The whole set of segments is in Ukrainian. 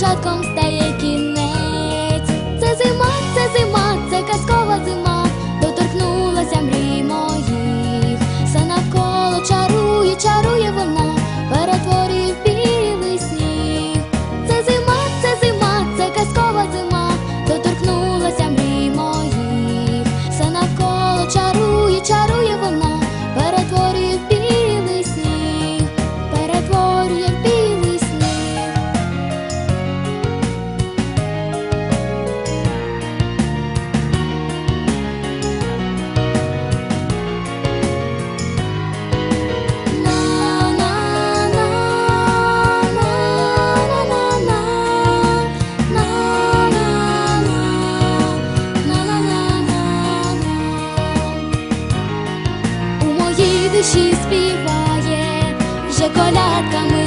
watch душі співає вже колядками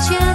却